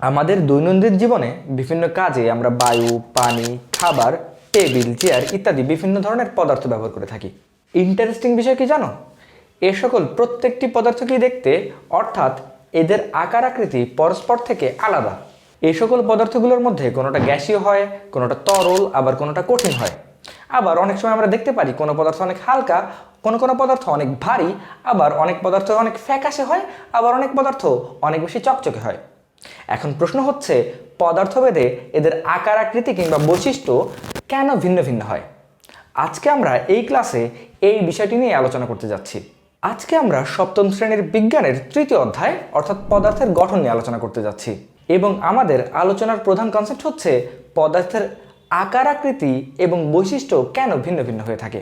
আমাদের দৈনন্দিন জীবনে বিভিন্ন কাজে আমরা বায়ু, পানি, খাবার, টেবিল, চেয়ার ইত্যাদি বিভিন্ন ধরনের পদার্থ ব্যবহার করে থাকি। ইন্টারেস্টিং বিষয় কি জানো? এ সকল প্রত্যেকটি পদার্থকেই দেখতে, অর্থাৎ এদের আকার আকৃতি পরস্পর থেকে আলাদা। এই সকল পদার্থগুলোর মধ্যে কোনোটা গ্যাসীয় হয়, কোনোটা তরল, আবার কোনোটা কঠিন হয়। আবার অনেক সময় আমরা দেখতে পারি কোনো পদার্থ অনেক হালকা, কোনো কোনো পদার্থ অনেক ভারী, আবার অনেক পদার্থ অনেক ফ্যাকাশে হয়, আবার অনেক পদার্থ অনেক বেশি চকচকে হয়। এখন প্রশ্ন হচ্ছে, পদার্থভেদে এদের আকার, আকৃতি কিংবা বৈশিষ্ট্য কেন ভিন্ন ভিন্ন হয়? আজকে আমরা এই ক্লাসে এই বিষয়টি নিয়ে আলোচনা করতে যাচ্ছি। আজকে আমরা সপ্তম শ্রেণির বিজ্ঞানের তৃতীয় অধ্যায়, অর্থাৎ পদার্থের গঠন নিয়ে আলোচনা করতে যাচ্ছি। এবং আমাদের আলোচনার প্রধান কনসেপ্ট হচ্ছে, পদার্থের আকার, আকৃতি এবং বৈশিষ্ট্য কেন ভিন্ন ভিন্ন হয়ে থাকে?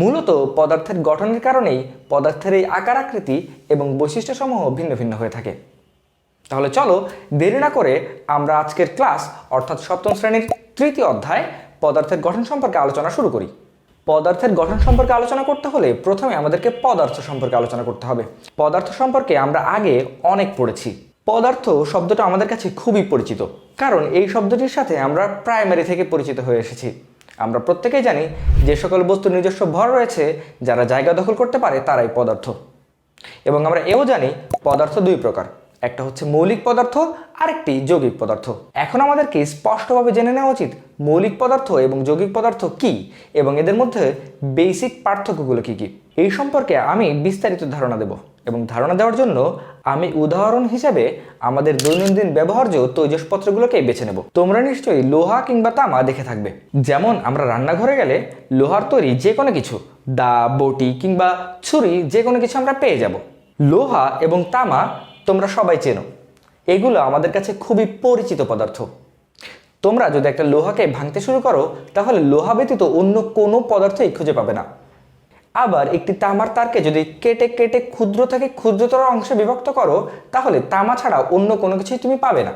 মূলত পদার্থের গঠনের কারণেই পদার্থের এই আকার, আকৃতি এবং বৈশিষ্ট্যসমূহ ভিন্ন ভিন্ন হয়ে থাকে। তাহলে চলো দেরি না করে আমরা আজকের ক্লাস, অর্থাৎ সপ্তম শ্রেণির তৃতীয় অধ্যায়, পদার্থের গঠন সম্পর্কে আলোচনা শুরু করি। পদার্থের গঠন সম্পর্কে আলোচনা করতে হলে প্রথমে আমাদেরকে পদার্থ সম্পর্কে আলোচনা করতে হবে। পদার্থ সম্পর্কে আমরা আগে অনেক পড়েছি। পদার্থ শব্দটা আমাদের কাছে খুবই পরিচিত, কারণ এই শব্দটির সাথে আমরা প্রাইমারি থেকে পরিচিত হয়ে এসেছি। আমরা প্রত্যেকেই জানি যে সকল বস্তুর নিজস্ব ভর রয়েছে, যারা জায়গা দখল করতে পারে তারাই পদার্থ। এবং আমরা এও জানি পদার্থ দুই প্রকার। একটা হচ্ছে মৌলিক পদার্থ, আরেকটি যৌগিক পদার্থ। এখন আমাদেরকে স্পষ্টভাবে জেনে নেওয়া উচিত, মৌলিক পদার্থ এবং যৌগিক পদার্থ কি এবং এদের মধ্যে বেসিক পার্থক্যগুলো কি কি। এই সম্পর্কে আমি বিস্তারিত ধারণা দেব এবং ধারণা দেওয়ার জন্য আমি উদাহরণ হিসেবে আমাদের দৈনন্দিন ব্যবহার্য তৈজসপত্রগুলোকে বেছে নেব। তোমরা নিশ্চয়ই লোহা কিংবা তামা দেখে থাকবে। যেমন আমরা রান্নাঘরে গেলে লোহার তৈরি যে কোনো কিছু, দা, বটি কিংবা ছুরি যে কোনো কিছু আমরা পেয়ে যাব। লোহা এবং তামা তোমরা সবাই চেনো। এগুলো আমাদের কাছে খুবই পরিচিত পদার্থ। তোমরা যদি একটা লোহাকে ভাঙতে শুরু করো, তাহলে লোহা ব্যতীত অন্য কোনো পদার্থই খুঁজে পাবে না। আবার একটি তামার তারকে যদি কেটে কেটে ক্ষুদ্র থেকে ক্ষুদ্রতর অংশে বিভক্ত করো, তাহলে তামা ছাড়া অন্য কোনো কিছুই তুমি পাবে না।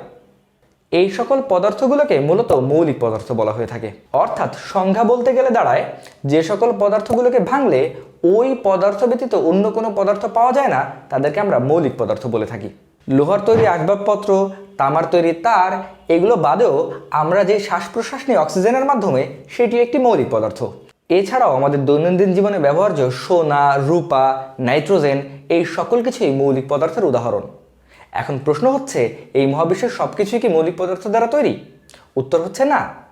এই সকল পদার্থগুলোকে মূলত মৌলিক পদার্থ বলা হয়ে থাকে। অর্থাৎ সংজ্ঞা বলতে গেলে দাঁড়ায়, যে সকল পদার্থগুলোকে ভাঙলে ওই পদার্থ ব্যতীত অন্য কোনো পদার্থ পাওয়া যায় না, তাদেরকে আমরা মৌলিক পদার্থ বলে থাকি। লোহার তৈরি আসবাবপত্র, তামার তৈরি তার, এগুলো বাদেও আমরা যে শ্বাস প্রশ্বাস নিই অক্সিজেনের মাধ্যমে, সেটি একটি মৌলিক পদার্থ। এছাড়াও আমাদের দৈনন্দিন জীবনে ব্যবহার্য সোনা, রূপা, নাইট্রোজেন, এই সকল কিছুই মৌলিক পদার্থের উদাহরণ। এখন প্রশ্ন হচ্ছে, এই মহাবিশ্বের সব কিছুই কি মৌলিক পদার্থ দ্বারা তৈরি? উত্তর হচ্ছে না।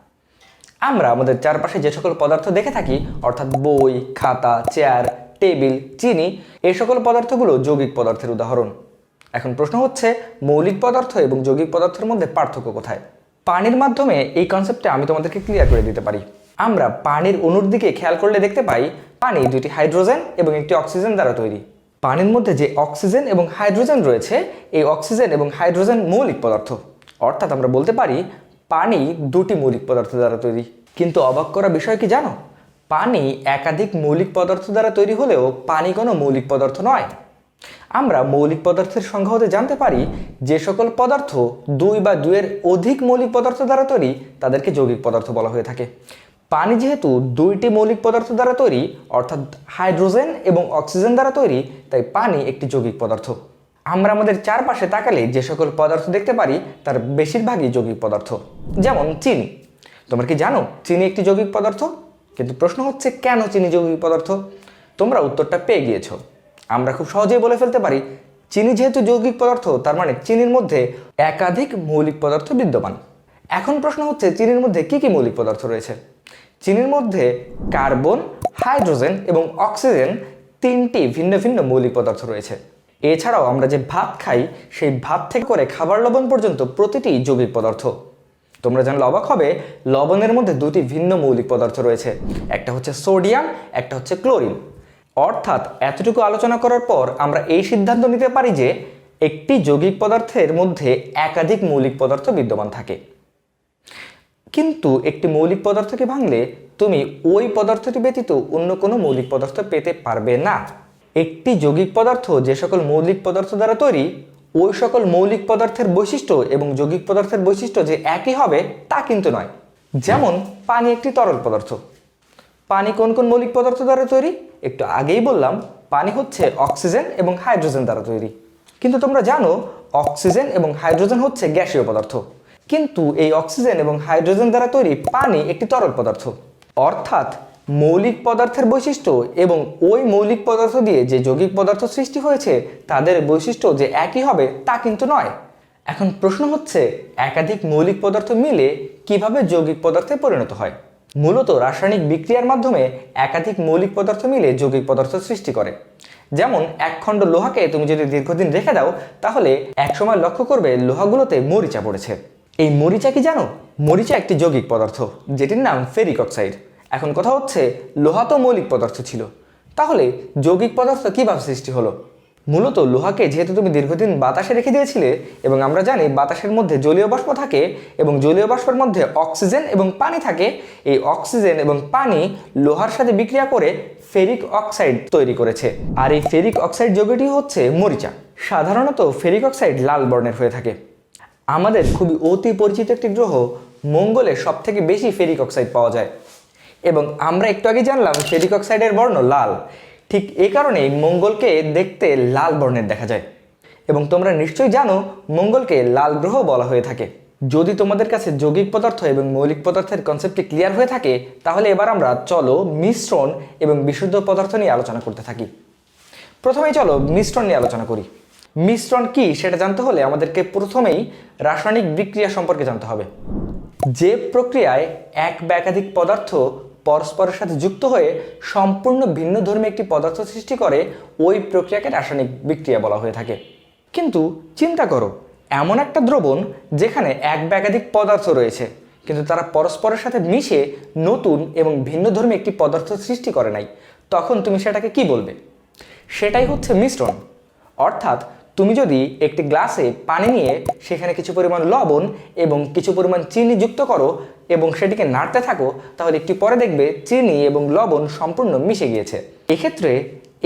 আমরা আমাদের চারপাশে যে সকল পদার্থ দেখে থাকি, অর্থাৎ বই, খাতা, চেয়ার, টেবিল, চিনি এই সকল পদার্থগুলো যৌগিক পদার্থের উদাহরণ। এখন প্রশ্ন হচ্ছে, মৌলিক পদার্থ এবং যৌগিক পদার্থের মধ্যে পার্থক্য কোথায়? পানির মাধ্যমে এই কনসেপ্টে আমি তোমাদেরকে ক্লিয়ার করে দিতে পারি। আমরা পানির অণুর দিকে খেয়াল করলে দেখতে পাই, পানি দুটি হাইড্রোজেন এবং একটি অক্সিজেন দ্বারা তৈরি। পানির মধ্যে যে অক্সিজেন এবং হাইড্রোজেন রয়েছে, এই অক্সিজেন এবং হাইড্রোজেন মৌলিক পদার্থ। অর্থাৎ আমরা বলতে পারি পানি দুটি মৌলিক পদার্থ দ্বারা তৈরি। কিন্তু অবাক করা বিষয় কি জানো? পানি একাধিক মৌলিক পদার্থ দ্বারা তৈরি হলেও পানি কোনো মৌলিক পদার্থ নয়। আমরা মৌলিক পদার্থের সংখ্যা হতে জানতে পারি যে সকল পদার্থ দুই বা দুইয়ের অধিক মৌলিক পদার্থ দ্বারা তৈরি, তাদেরকে যৌগিক পদার্থ বলা হয়ে থাকে। পানি যেহেতু দুইটি মৌলিক পদার্থ দ্বারা তৈরি, অর্থাৎ হাইড্রোজেন এবং অক্সিজেন দ্বারা তৈরি, তাই পানি একটি যৌগিক পদার্থ। আমরা আমাদের চারপাশে তাকালে যে সকল পদার্থ দেখতে পারি, তার বেশিরভাগই যৌগিক পদার্থ। যেমন চিনি। তোমরা কি জানো চিনি একটি যৌগিক পদার্থ? কিন্তু প্রশ্ন হচ্ছে, কেন চিনি যৌগিক পদার্থ? তোমরা উত্তরটা পেয়ে গিয়েছো। আমরা খুব সহজেই বলে ফেলতে পারি চিনি যেহেতু যৌগিক পদার্থ, তার মানে চিনির মধ্যে একাধিক মৌলিক পদার্থ বিদ্যমান। এখন প্রশ্ন হচ্ছে, চিনির মধ্যে কি কি মৌলিক পদার্থ রয়েছে? চিনির মধ্যে কার্বন, হাইড্রোজেন এবং অক্সিজেন তিনটি ভিন্ন ভিন্ন মৌলিক পদার্থ রয়েছে। এছাড়াও আমরা যে ভাত খাই, সেই ভাত থেকে করে খাবার লবণ পর্যন্ত প্রতিটি যৌগিক পদার্থ। তোমরা জানলে অবাক হবে, লবণের মধ্যে দুটি ভিন্ন মৌলিক পদার্থ রয়েছে। একটা হচ্ছে সোডিয়াম, একটা হচ্ছে ক্লোরিন। অর্থাৎ এতটুকু আলোচনা করার পর আমরা এই সিদ্ধান্ত নিতে পারি যে একটি যৌগিক পদার্থের মধ্যে একাধিক মৌলিক পদার্থ বিদ্যমান থাকে। কিন্তু একটি মৌলিক পদার্থকে ভাঙলে তুমি ওই পদার্থটি ব্যতীত অন্য কোনো মৌলিক পদার্থ পেতে পারবে না। একটি যৌগিক পদার্থ, যে সকল মৌলিক পদার্থ দ্বারা তৈরি, ওই সকল মৌলিক পদার্থের বৈশিষ্ট্য এবং যৌগিক পদার্থের বৈশিষ্ট্য যে একই হবে, তা কিন্তু নয়। যেমন, পানি একটি তরল পদার্থ। পানি কোন কোন মৌলিক পদার্থ দ্বারা তৈরি? একটু আগেই বললাম, পানি হচ্ছে অক্সিজেন এবং হাইড্রোজেন দ্বারা তৈরি। কিন্তু তোমরা জানো, অক্সিজেন এবং হাইড্রোজেন হচ্ছে গ্যাসীয় পদার্থ। কিন্তু এই অক্সিজেন এবং হাইড্রোজেন দ্বারা তৈরি পানি একটি তরল পদার্থ। অর্থাৎ মৌলিক পদার্থের বৈশিষ্ট্য এবং ওই মৌলিক পদার্থ দিয়ে যে যৌগিক পদার্থ সৃষ্টি হয়েছে, তাদের বৈশিষ্ট্য যে একই হবে তা কিন্তু নয়। এখন প্রশ্ন হচ্ছে, একাধিক মৌলিক পদার্থ মিলে কীভাবে যৌগিক পদার্থে পরিণত হয়? মূলত রাসায়নিক বিক্রিয়ার মাধ্যমে একাধিক মৌলিক পদার্থ মিলে যৌগিক পদার্থ সৃষ্টি করে। যেমন এক খণ্ড লোহাকে তুমি যদি দীর্ঘদিন রেখে দাও, তাহলে একসময় লক্ষ্য করবে লোহাগুলোতে মরিচা পড়েছে। এই মরিচা কি জানো? মরিচা একটি যৌগিক পদার্থ, যেটির নাম ফেরিক অক্সাইড। এখন কথা হচ্ছে, লোহা তো মৌলিক পদার্থ ছিল। তাহলে যৌগিক পদার্থ কীভাবে সৃষ্টি হলো? মূলত লোহাকে যেহেতু তুমি দীর্ঘদিন বাতাসে রেখে দিয়েছিলে, এবং আমরা জানি বাতাসের মধ্যে জলীয় বাষ্প থাকে, এবং জলীয় বাষ্পের মধ্যে অক্সিজেন এবং পানি থাকে। এই অক্সিজেন এবং পানি লোহার সাথে বিক্রিয়া করে ফেরিক অক্সাইড তৈরি করেছে। আর এই ফেরিক অক্সাইড যৌগটি হচ্ছে মরিচা। সাধারণত ফেরিক অক্সাইড লাল বর্ণের হয়ে থাকে। আমাদের খুবই অতি পরিচিত একটি গ্রহ, মঙ্গলে সব থেকে বেশি ফেরিক অক্সাইড পাওয়া যায়। এবং আমরা একটু আগে জানলাম ফেরিক অক্সাইডের বর্ণ লাল। ঠিক এ কারণেই মঙ্গলকে দেখতে লাল বর্ণের দেখা যায়। এবং তোমরা নিশ্চয়ই জানো মঙ্গলকে লাল গ্রহ বলা হয়ে থাকে। যদি তোমাদের কাছে যৌগিক পদার্থ এবং মৌলিক পদার্থের কনসেপ্টটি ক্লিয়ার হয়ে থাকে, তাহলে এবার আমরা চলো মিশ্রণ এবং বিশুদ্ধ পদার্থ নিয়ে আলোচনা করতে থাকি। প্রথমেই চলো মিশ্রণ নিয়ে আলোচনা করি। মিশ্রণ কি সেটা জানতে হলে আমাদেরকে প্রথমেই রাসায়নিক বিক্রিয়া সম্পর্কে জানতে হবে। যে প্রক্রিয়ায় এক বা একাধিক পদার্থ পরস্পরের সাথে যুক্ত হয়ে সম্পূর্ণ ভিন্ন ধর্মী একটি পদার্থ সৃষ্টি করে, ওই প্রক্রিয়াকে রাসায়নিক বিক্রিয়া বলা হয়ে থাকে। কিন্তু চিন্তা করো, এমন একটা দ্রবণ যেখানে এক বা একাধিক পদার্থ রয়েছে, কিন্তু তারা পরস্পরের সাথে মিশে নতুন এবং ভিন্ন ধর্মী একটি পদার্থ সৃষ্টি করে নাই। তখন তুমি সেটাকে কি বলবে? সেটাই হচ্ছে মিশ্রণ। অর্থাৎ তুমি যদি একটি গ্লাসে পানি নিয়ে সেখানে কিছু পরিমাণ লবণ এবং কিছু পরিমাণ চিনি যুক্ত করো এবং সেটিকে নাড়তে থাকো, তাহলে একটু পরে দেখবে চিনি এবং লবণ সম্পূর্ণ মিশে গিয়েছে। এক্ষেত্রে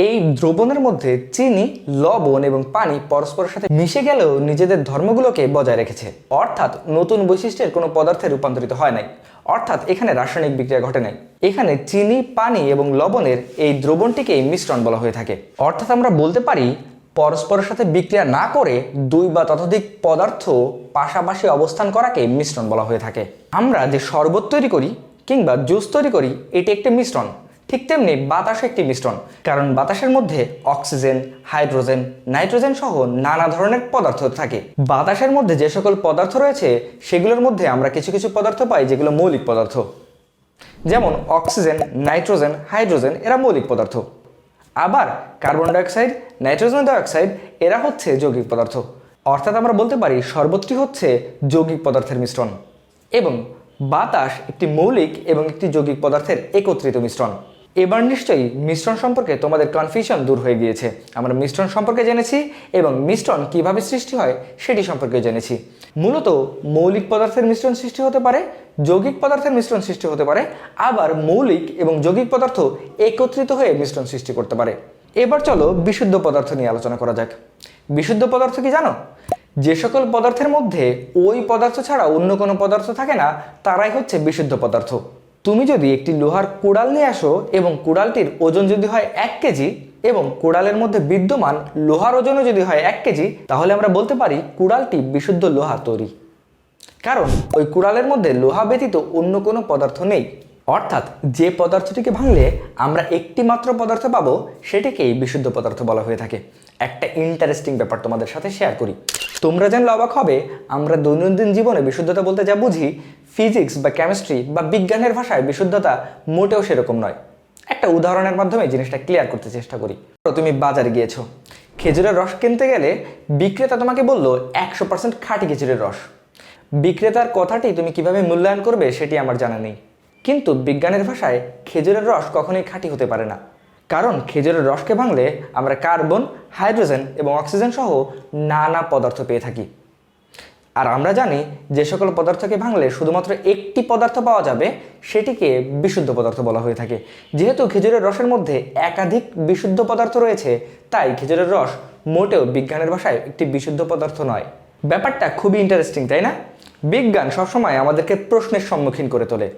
এই দ্রবণের মধ্যে চিনি, লবণ এবং পানি পরস্পরের সাথে মিশে গেলেও নিজেদের ধর্মগুলোকে বজায় রেখেছে। অর্থাৎ নতুন বৈশিষ্ট্যের কোনো পদার্থে রূপান্তরিত হয় নাই। অর্থাৎ এখানে রাসায়নিক বিক্রিয়া ঘটে নাই। এখানে চিনি, পানি এবং লবণের এই দ্রবণটিকেই মিশ্রণ বলা হয়ে থাকে। অর্থাৎ আমরা বলতে পারি পরস্পরের সাথে বিক্রিয়া না করে দুই বা ততোধিক পদার্থ পাশাপাশি অবস্থান করাকে মিশ্রণ বলা হয়ে থাকে। আমরা যে শরবত তৈরি করি কিংবা জুস তৈরি করি, এটি একটি মিশ্রণ। ঠিক তেমনি বাতাস একটি মিশ্রণ। কারণ বাতাসের মধ্যে অক্সিজেন, হাইড্রোজেন, নাইট্রোজেন সহ নানা ধরনের পদার্থ থাকে। বাতাসের মধ্যে যে সকল পদার্থ রয়েছে, সেগুলোর মধ্যে আমরা কিছু কিছু পদার্থ পাই যেগুলো মৌলিক পদার্থ। যেমন অক্সিজেন, নাইট্রোজেন, হাইড্রোজেন, এরা মৌলিক পদার্থ। আবার কার্বন ডাইঅক্সাইড নাইট্রোজেন ডাইঅক্সাইড এরা হচ্ছে যৌগিক পদার্থ। অর্থাৎ আমরা বলতে পারি সর্বত্রই হচ্ছে যৌগিক পদার্থের মিশ্রণ। এবং বাতাস একটি মৌলিক এবং একটি যৌগিক পদার্থের একত্রিত মিশ্রণ। এবার নিশ্চয়ই মিশ্রণ সম্পর্কে তোমাদের কনফিউশন দূর হয়ে গিয়েছে। আমরা মিশ্রণ সম্পর্কে জেনেছি এবং মিশ্রণ কীভাবে সৃষ্টি হয় সেটি সম্পর্কে জেনেছি। মূলত মৌলিক পদার্থের মিশ্রণ সৃষ্টি হতে পারে, যৌগিক পদার্থের মিশ্রণ সৃষ্টি হতে পারে, আবার মৌলিক এবং যৌগিক পদার্থ একত্রিত হয়ে মিশ্রণ সৃষ্টি করতে পারে। এবার চলো বিশুদ্ধ পদার্থ নিয়ে আলোচনা করা যাক। বিশুদ্ধ পদার্থ কি জানো? যে সকল পদার্থের মধ্যে ওই পদার্থ ছাড়া অন্য কোনো পদার্থ থাকে না, তারাই হচ্ছে বিশুদ্ধ পদার্থ। তুমি যদি একটি লোহার কুড়াল নিয়ে আসো এবং কুড়ালটির ওজন যদি হয় এক কেজি এবং কুড়ালের মধ্যে বিদ্যমান লোহার ওজনও যদি হয় এক কেজি, তাহলে আমরা বলতে পারি কুড়ালটি বিশুদ্ধ লোহা তৈরি। কারণ ওই কুড়ালের মধ্যে লোহা ব্যতীত অন্য কোনো পদার্থ নেই। অর্থাৎ যে পদার্থটিকে ভাঙলে আমরা একটি মাত্র পদার্থ পাবো, সেটিকেই বিশুদ্ধ পদার্থ বলা হয়ে থাকে। একটা ইন্টারেস্টিং ব্যাপার তোমাদের সাথে শেয়ার করি। তোমরা জানলে অবাক হবে, আমরা দৈনন্দিন জীবনে বিশুদ্ধতা বলতে যা বুঝি ফিজিক্স বা কেমিস্ট্রি বা বিজ্ঞানের ভাষায় বিশুদ্ধতা মোটেও সেরকম নয়। একটা উদাহরণের মাধ্যমে জিনিসটা ক্লিয়ার করতে চেষ্টা করি। তুমি বাজারে গিয়েছো। খেজুরের রস কিনতে গেলে বিক্রেতা তোমাকে বলল, একশো পার্সেন্ট খাঁটি খেজুরের রস। বিক্রেতার কথাটি তুমি কীভাবে মূল্যায়ন করবে সেটি আমার জানা নেই। কিন্তু বিজ্ঞানের ভাষায় খেজুরের রস কখনোই খাঁটি হতে পারে না। কারণ খেজুরের রসকে ভাঙলে আমরা কার্বন, হাইড্রোজেন এবং অক্সিজেন সহ নানা পদার্থ পেয়ে থাকি। আর আমরা জানি যে সকল পদার্থকে ভাঙলে শুধুমাত্র একটি পদার্থ পাওয়া যাবে, সেটিকে বিশুদ্ধ পদার্থ বলা হয়ে থাকে। যেহেতু খেজুরের রসের মধ্যে একাধিক বিশুদ্ধ পদার্থ রয়েছে, তাই খেজুরের রস মোটেও বিজ্ঞানের ভাষায় একটি বিশুদ্ধ পদার্থ নয়। ব্যাপারটা খুবই ইন্টারেস্টিং তাই না? বিজ্ঞান সবসময় আমাদেরকে প্রশ্নের সম্মুখীন করে তোলে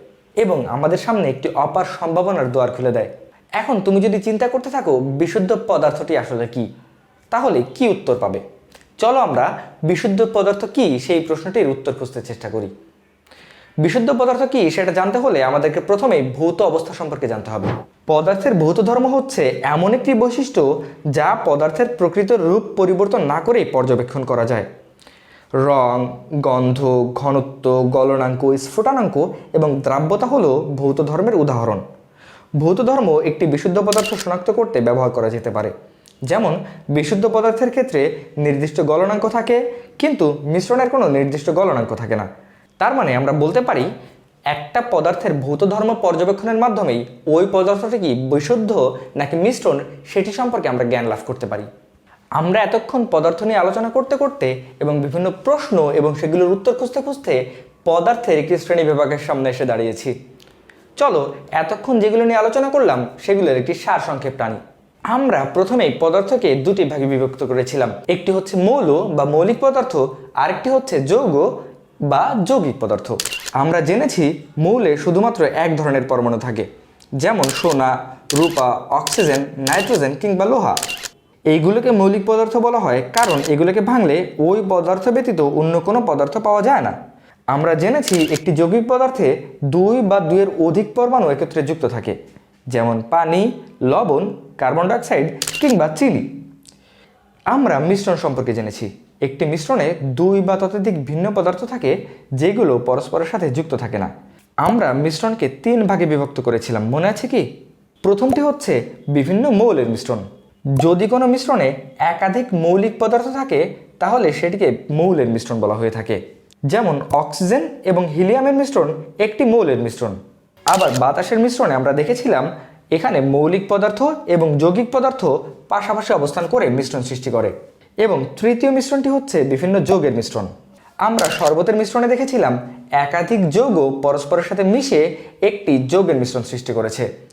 এবং আমাদের সামনে একটি অপার সম্ভাবনার দুয়ার খুলে দেয়। এখন তুমি যদি চিন্তা করতে থাকো, বিশুদ্ধ পদার্থটি আসলে কি, তাহলে কি উত্তর পাবে? চলো আমরা বিশুদ্ধ পদার্থ কি? সেই প্রশ্নটির উত্তর খুঁজতে চেষ্টা করি। বিশুদ্ধ পদার্থ কি? সেটা জানতে হলে আমাদেরকে প্রথমে ভৌত অবস্থা সম্পর্কে জানতে হবে। পদার্থের ভৌত ধর্ম হচ্ছে এমন একটি বৈশিষ্ট্য যা পদার্থের প্রকৃত রূপ পরিবর্তন না করেই পর্যবেক্ষণ করা যায়। রং, গন্ধ, ঘনত্ব, গলনাঙ্ক, স্ফুটনাঙ্ক এবং দ্রাব্যতা হলো ভৌত ধর্মের উদাহরণ। ভৌত ধর্ম একটি বিশুদ্ধ পদার্থ শনাক্ত করতে ব্যবহার করা যেতে পারে। যেমন বিশুদ্ধ পদার্থের ক্ষেত্রে নির্দিষ্ট গলনাঙ্ক থাকে, কিন্তু মিশ্রণের কোনো নির্দিষ্ট গলনাঙ্ক থাকে না। তার মানে আমরা বলতে পারি, একটা পদার্থের ভৌত ধর্ম পর্যবেক্ষণের মাধ্যমেই ওই পদার্থটি কি বিশুদ্ধ নাকি মিশ্রণ সেটি সম্পর্কে আমরা জ্ঞান লাভ করতে পারি। আমরা এতক্ষণ পদার্থ নিয়ে আলোচনা করতে করতে এবং বিভিন্ন প্রশ্ন এবং সেগুলোর উত্তর খুঁজতে খুঁজতে পদার্থের একটি শ্রেণি বিভাগের সামনে এসে দাঁড়িয়েছি। চলো, এতক্ষণ যেগুলো নিয়ে আলোচনা করলাম, সেগুলোর একটি সার সংক্ষেপ টানি। আমরা প্রথমেই পদার্থকে দুটি ভাগে বিভক্ত করেছিলাম। একটি হচ্ছে মৌল বা মৌলিক পদার্থ, আরেকটি হচ্ছে যৌগ বা যৌগিক পদার্থ। আমরা জেনেছি মৌলে শুধুমাত্র এক ধরনের পরমাণু থাকে, যেমন সোনা, রূপা, অক্সিজেন, নাইট্রোজেন কিংবা লোহা। এইগুলোকে মৌলিক পদার্থ বলা হয়, কারণ এগুলোকে ভাঙলে ওই পদার্থ ব্যতীত অন্য কোনো পদার্থ পাওয়া যায় না। আমরা জেনেছি একটি যৌগিক পদার্থে দুই বা দুইয়ের অধিক পরমাণু একত্রে যুক্ত থাকে যেমন পানি, লবণ, কার্বন ডাইঅক্সাইড কিংবা চিনি। আমরা মিশ্রণ সম্পর্কে জেনেছি। একটি মিশ্রণে দুই বা ততোধিক ভিন্ন পদার্থ থাকে, যেগুলো পরস্পরের সাথে যুক্ত থাকে না। আমরা মিশ্রণকে তিন ভাগে বিভক্ত করেছিলাম। মনে আছে কি? প্রথমটি হচ্ছে বিভিন্ন মৌলের মিশ্রণ। যদি কোনো মিশ্রণে একাধিক মৌলিক পদার্থ থাকে, তাহলে সেটিকে মৌলের মিশ্রণ বলা হয়ে থাকে। যেমন অক্সিজেন এবং হিলিয়ামের মিশ্রণ একটি মৌলের মিশ্রণ। আবার বাতাসের মিশ্রণে আমরা দেখেছিলাম এখানে মৌলিক পদার্থ এবং যৌগিক পদার্থ পাশাপাশি অবস্থান করে মিশ্রণ সৃষ্টি করে। এবং তৃতীয় মিশ্রণটি হচ্ছে বিভিন্ন যৌগের মিশ্রণ। আমরা শরবতের মিশ্রণে দেখেছিলাম একাধিক যৌগ পরস্পরের সাথে মিশে একটি যৌগের মিশ্রণ সৃষ্টি করেছে।